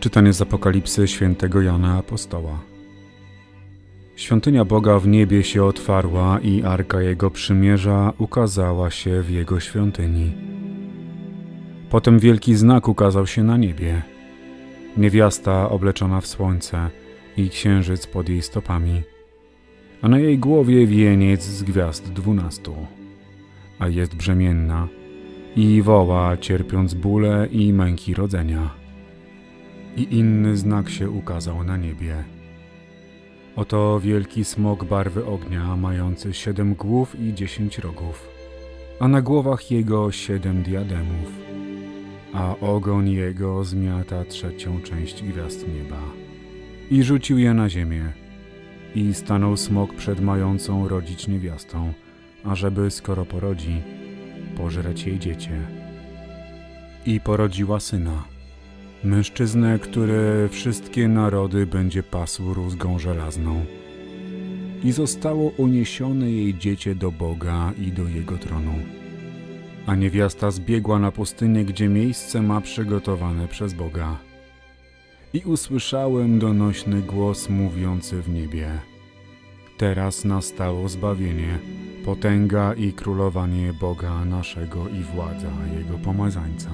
Czytanie z Apokalipsy świętego Jana Apostoła. Świątynia Boga w niebie się otwarła i arka Jego przymierza ukazała się w Jego świątyni. Potem wielki znak ukazał się na niebie. Niewiasta obleczona w słońce i księżyc pod jej stopami, a na jej głowie wieniec z gwiazd dwunastu. A jest brzemienna i woła, cierpiąc bóle i męki rodzenia i inny znak się ukazał na niebie. Oto wielki smok barwy ognia, mający siedem głów i dziesięć rogów, a na głowach jego siedem diademów, a ogon jego zmiata trzecią część gwiazd nieba. I rzucił je na ziemię. I stanął smok przed mającą rodzić niewiastą, ażeby, skoro porodzi, pożreć jej dziecię. I porodziła syna. Mężczyznę, który wszystkie narody będzie pasł rózgą żelazną. I zostało uniesione jej dziecię do Boga i do jego tronu. A niewiasta zbiegła na pustynię, gdzie miejsce ma przygotowane przez Boga. I usłyszałem donośny głos mówiący w niebie. Teraz nastało zbawienie, potęga i królowanie Boga naszego i władza Jego pomazańca